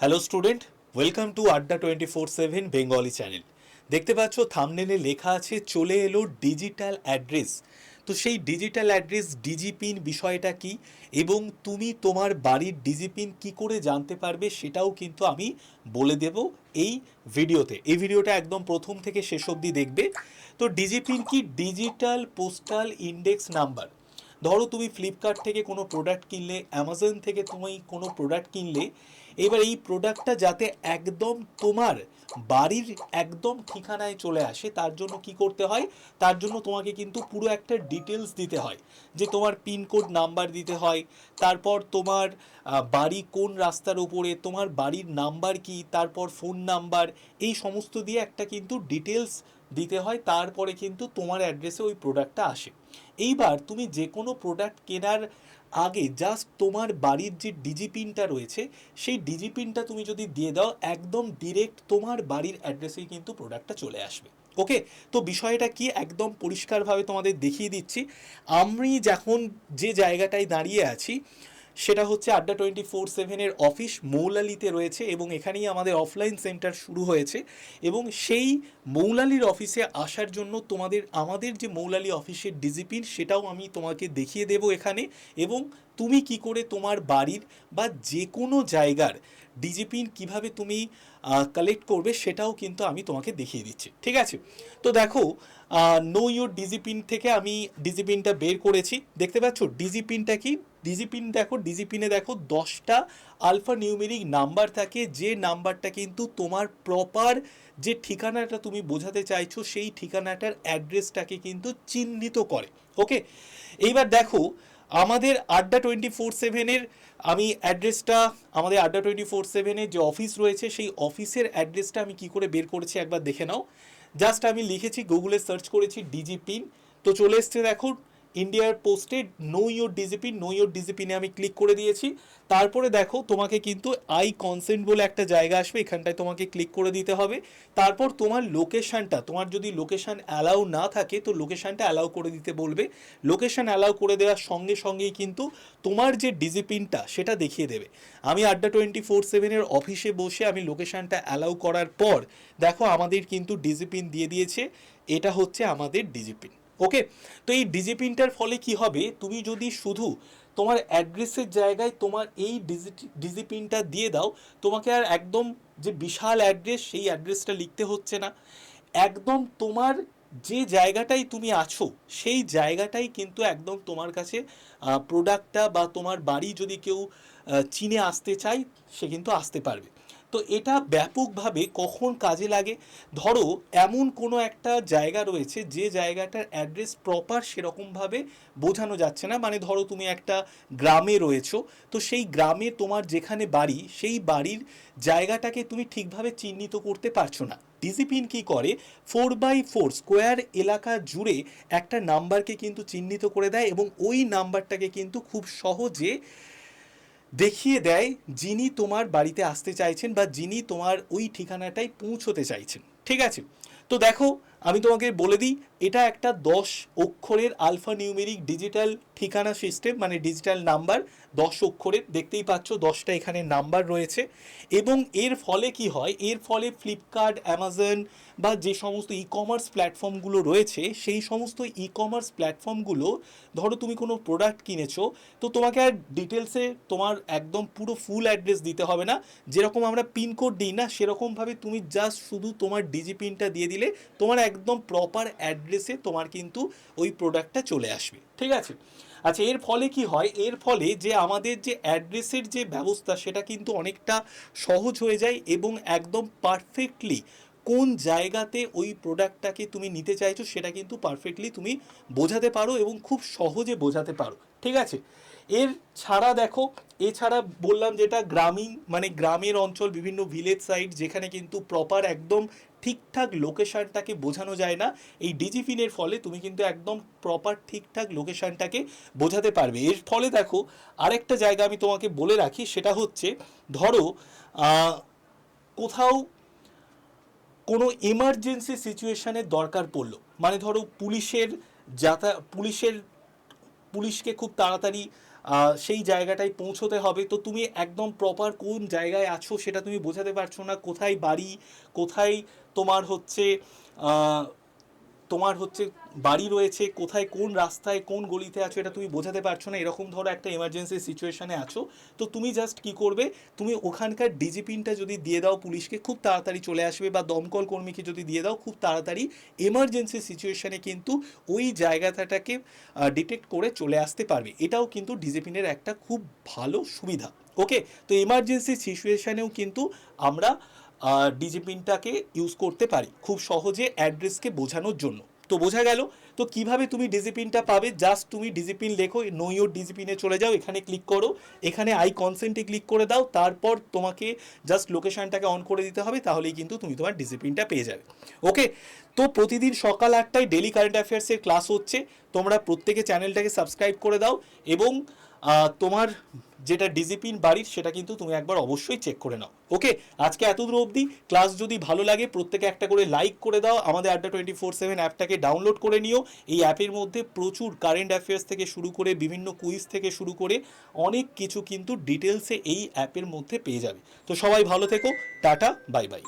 Hello student welcome to Adda twenty four seven Bengali channel দেখতে পাচ্ছ থামনেলে লেখা আছে, চলে এলো ডিজিটাল অ্যাড্রেস তো সেই ডিজিটাল অ্যাড্রেস ডিজিপিন বিষয়টা কি? এবং তুমি তোমার বাড়ির ডিজিপিন কি করে জানতে পারবে, সেটাও কিন্তু আমি বলে দেব এই ভিডিওতে। এই ভিডিওটা একদম প্রথম থেকে শেষ অবধি দেখবে। তো ডিজিপিন কি? ডিজিটাল পোস্টাল ইন্ডেক্স নাম্বার ধরো, তুমি ফ্লিপকার্ট থেকে কোনো প্রোডাক্ট কিনলে অ্যামাজন থেকে তুমি কোনো প্রোডাক্ট কিনলে এবার এই প্রোডাক্টটা যাতে একদম তোমার বাড়ির একদম ঠিকানায় চলে আসে, তার জন্য কি করতে হয়? তার জন্য তোমাকে কিন্তু পুরো একটা ডিটেলস দিতে হয়। যে তোমার পিনকোড নাম্বার দিতে হয়, তারপর তোমার বাড়ি কোন রাস্তার উপরে, তোমার বাড়ির নাম্বার কি, তারপর ফোন নাম্বার এই সমস্ত দিয়ে একটা কিন্তু ডিটেলস দিতে হয়, তারপরে কিন্তু তোমার অ্যাড্রেসে ওই প্রোডাক্টটা আসে। এইবার তুমি যে কোনো প্রোডাক্ট কেনার আগে জাস্ট তোমার বাড়ির যে ডিজিপিনটা রয়েছে, সেই ডিজিপিনটা তুমি যদি দিয়ে দাও, একদম ডিরেক্ট তোমার বাড়ির অ্যাড্রেসেই কিন্তু প্রোডাক্টটা চলে আসবে। ওকে তো বিষয়টা কি? একদম পরিষ্কারভাবে তোমাদের দেখিয়ে দিচ্ছি। আমি যখন যে জায়গাটায় দাঁড়িয়ে আছি সেটা হচ্ছে আড্ডা টোয়েন্টি ফোর সেভেনের অফিস মৌলালিতে রয়েছে এবং এখানেই আমাদের অফলাইন সেন্টার শুরু হয়েছে এবং সেই মৌলালির অফিসে আসার জন্য তোমাদের, আমাদের যে মৌলালি অফিসের ডিজিপিন সেটাও আমি তোমাকে দেখিয়ে দেব এখানে এবং তুমি কি করে তোমার বাড়ির বা যে কোনো জায়গার ডিজিপিন কীভাবে তুমি কালেক্ট করবে সেটাও কিন্তু আমি তোমাকে দেখিয়ে দিচ্ছি। ঠিক আছে? তো দেখো নো ইউর ডিজিপিন থেকে আমি ডিজিপিনটা বের করেছি। দেখতে পাচ্ছ, ডিজিপিনটা কি? ডিজিপিন দেখো, ডিজিপিনে দেখো দশটা আলফা নিউমেরিক নাম্বার থাকে। যে নাম্বারটা কিন্তু তোমার প্রপার যে ঠিকানাটা তুমি বোঝাতে চাইছো, সেই ঠিকানাটার অ্যাড্রেসটাকে কিন্তু চিহ্নিত করে। ওকে এইবার দেখো আমাদের আড্ডা টোয়েন্টি ফোর সেভেনের আমি অ্যাড্রেসটা আমাদের আড্ডা টোয়েন্টি ফোর সেভেনের যে অফিস রয়েছে, সেই অফিসের অ্যাড্রেসটা আমি কি করে বের করেছি একবার দেখে নাও। জাস্ট আমি লিখেছি গুগলে সার্চ করেছি ডিজি পিন তো চলে এসছে দেখো ইন্ডিয়ার পোস্টে know your DIGIPIN know your ডিজিপিনে আমি ক্লিক করে দিয়েছি। তারপরে দেখো, তোমাকে কিন্তু আই কনসেন্ট বলে একটা জায়গা আসবে, এখানটায় তোমাকে ক্লিক করে দিতে হবে। তারপর তোমার লোকেশনটা তোমার যদি লোকেশন অ্যালাউ না থাকে, তো লোকেশনটা অ্যালাউ করে দিতে বলবে। লোকেশন অ্যালাউ করে দেওয়ার সঙ্গে সঙ্গেই কিন্তু তোমার যে ডিজিপিনটা সেটা দেখিয়ে দেবে। আমি আড্ডা টোয়েন্টি ফোর সেভেনের অফিসে বসে আমি লোকেশনটা অ্যালাউ করার পর, দেখো আমাদের কিন্তু ডিজিপিন দিয়ে দিয়েছে। এটা হচ্ছে আমাদের ডিজিপিন ওকে তো এই ডিজিপিনটার ফলে কি হবে? তুমি যদি শুধু তোমার অ্যাড্রেসের জায়গায় তোমার এই ডিজিপিনটা দিয়ে দাও, তোমাকে আর একদম যে বিশাল অ্যাড্রেস সেই অ্যাড্রেসটা লিখতে হচ্ছে না। একদম তোমার যে জায়গাটাই তুমি আছো, সেই জায়গাটাই কিন্তু একদম তোমার কাছে প্রোডাক্টটা বা তোমার বাড়ি যদি কেউ চিনে আসতে চায়, সে কিন্তু আসতে পারবে। তো এটা ব্যাপকভাবে কখন কাজে লাগে? ধরো, এমন কোনো একটা জায়গা রয়েছে যে জায়গাটার অ্যাড্রেস প্রপার সেরকমভাবে বোঝানো যাচ্ছে না। মানে ধরো, তুমি একটা গ্রামে রয়েছো, তো সেই গ্রামে তোমার যেখানে বাড়ি, সেই বাড়ির জায়গাটাকে তুমি ঠিকভাবে চিহ্নিত করতে পারছ না। ডিসিপ্লিন কি করে? ফোর বাই ফোর স্কোয়ার এলাকা জুড়ে একটা নাম্বারকে কিন্তু চিহ্নিত করে দেয় এবং ওই নাম্বারটাকে কিন্তু খুব সহজে দেখিয়ে দেয় যিনি তোমার বাড়িতে আসতে চাইছেন বা যিনি তোমার ওই ঠিকানাটায় পৌঁছতে চাইছেন। ঠিক আছে? তো দেখো আমি তোমাকে বলে দিই, এটা একটা দশ অক্ষরের আলফা নিউমেরিক ডিজিটাল ঠিকানা সিস্টেম মানে ডিজিটাল নাম্বার দশ অক্ষরের, দেখতেই পাচ্ছ দশটা এখানে নাম্বার রয়েছে। এবং এর ফলে কি হয়, এর ফলে ফ্লিপকার্ট অ্যামাজন বা যে সমস্ত ই কমার্স প্ল্যাটফর্মগুলো রয়েছে, সেই সমস্ত ই কমার্স প্ল্যাটফর্মগুলো ধরো তুমি কোনো প্রোডাক্ট কিনেছো, তো তোমাকে আর ডিটেলসে তোমার একদম পুরো ফুল অ্যাড্রেস দিতে হবে না। যেরকম আমরা পিনকোড দিই না, সেরকমভাবে তুমি জাস্ট শুধু তোমার ডিজি পিনটা দিয়ে দিলে তোমার একদম প্রপার অ্যাড্রেসে তোমার কিন্তু ওই প্রোডাক্টটা চলে আসবে। ঠিক আছে? আচ্ছা এর ফলে কি হয়? এর ফলে যে আমাদের যে অ্যাড্রেসের যে ব্যবস্থা, সেটা কিন্তু অনেকটা সহজ হয়ে যায় এবং একদম পারফেক্টলি কোন জায়গাতে ওই প্রোডাক্টটাকে তুমি নিতে চাইছো, সেটা কিন্তু পারফেক্টলি তুমি বোঝাতে পারো এবং খুব সহজে বোঝাতে পারো। ঠিক আছে? এর ছাড়া দেখো এছাড়া বললাম যেটা গ্রামীণ মানে গ্রামের অঞ্চল, বিভিন্ন ভিলেজ সাইড যেখানে কিন্তু প্রপার একদম ঠিকঠাক লোকেশানটাকে বোঝানো যায় না। এই ডিজিপিনের ফলে তুমি কিন্তু একদম প্রপার ঠিকঠাক লোকেশানটাকে বোঝাতে পারবে। এর ফলে দেখো, আরেকটা জায়গা আমি তোমাকে বলে রাখি, সেটা হচ্ছে, ধরো কোথাও কোনো এমার্জেন্সি সিচুয়েশানের দরকার পড়ল। মানে ধরো পুলিশের যাতা, পুলিশের, পুলিশকে খুব তাড়াতাড়ি সেই জায়গাটায় পৌঁছতে হবে। তো তুমি একদম প্রপার কোন জায়গায় আছো সেটা তুমি বোঝাতে পারছ না। কোথায় বাড়ি? কোথায় তোমার হচ্ছে তোমার হচ্ছে বাড়ি রয়েছে, কোথায় কোন রাস্তায় কোন গলিতে আছো এটা তুমি বোঝাতে পারছ না, এরকম ধরো একটা এমার্জেন্সি সিচুয়েশানে আছো। তো তুমি জাস্ট কি করবে, তুমি ওখানকার ডিজিপিনটা যদি দিয়ে দাও পুলিশকে, খুব তাড়াতাড়ি চলে আসবে বা দমকল কর্মীকে যদি দিয়ে দাও, খুব তাড়াতাড়ি এমার্জেন্সি সিচুয়েশানে কিন্তু ওই জায়গাটাকে ডিটেক্ট করে চলে আসতে পারবে। এটাও কিন্তু ডিজিপিনের একটা খুব ভালো সুবিধা। ওকে তো এমার্জেন্সি সিচুয়েশানেও কিন্তু আমরা ডিজি পিনটাকে ইউজ করতে পারি খুব সহজে অ্যাড্রেসকে বোঝানোর জন্য। তো বোঝা গেল, তো কীভাবে তুমি ডিজিপিনটা পাবে? জাস্ট তুমি ডিজিপিন লেখো নো ইউর ডিজিপিনে চলে যাও, এখানে ক্লিক করো, এখানে আই কনসেন্টে ক্লিক করে দাও, তারপর তোমাকে জাস্ট লোকেশনটাকে অন করে দিতে হবে, তাহলেই কিন্তু তুমি তোমার ডিজিপিনটা পেয়ে যাবে। ওকে তো প্রতিদিন সকাল আটটায় ডেলি কারেন্ট অ্যাফেয়ার্সের ক্লাস হচ্ছে, তোমরা প্রত্যেকে চ্যানেলটাকে সাবস্ক্রাইব করে দাও এবং তোমার যেটা ডিজিপিন বাড়ির, সেটা কিন্তু তুমি একবার অবশ্যই চেক করে নাও। ওকে আজকে এত দূর অবধি ক্লাস যদি ভালো লাগে, প্রত্যেকে একটা করে লাইক করে দাও। আমাদের আড্ডা টোয়েন্টি ফোর সেভেন অ্যাপটাকে ডাউনলোড করে নিও। এই অ্যাপের মধ্যে প্রচুর কারেন্ট অ্যাফেয়ার্স থেকে শুরু করে, বিভিন্ন কুইজ থেকে শুরু করে, অনেক কিছু কিন্তু ডিটেলসে এই অ্যাপের মধ্যে পেয়ে যাবে। তো সবাই ভালো থেকো। Tata bye bye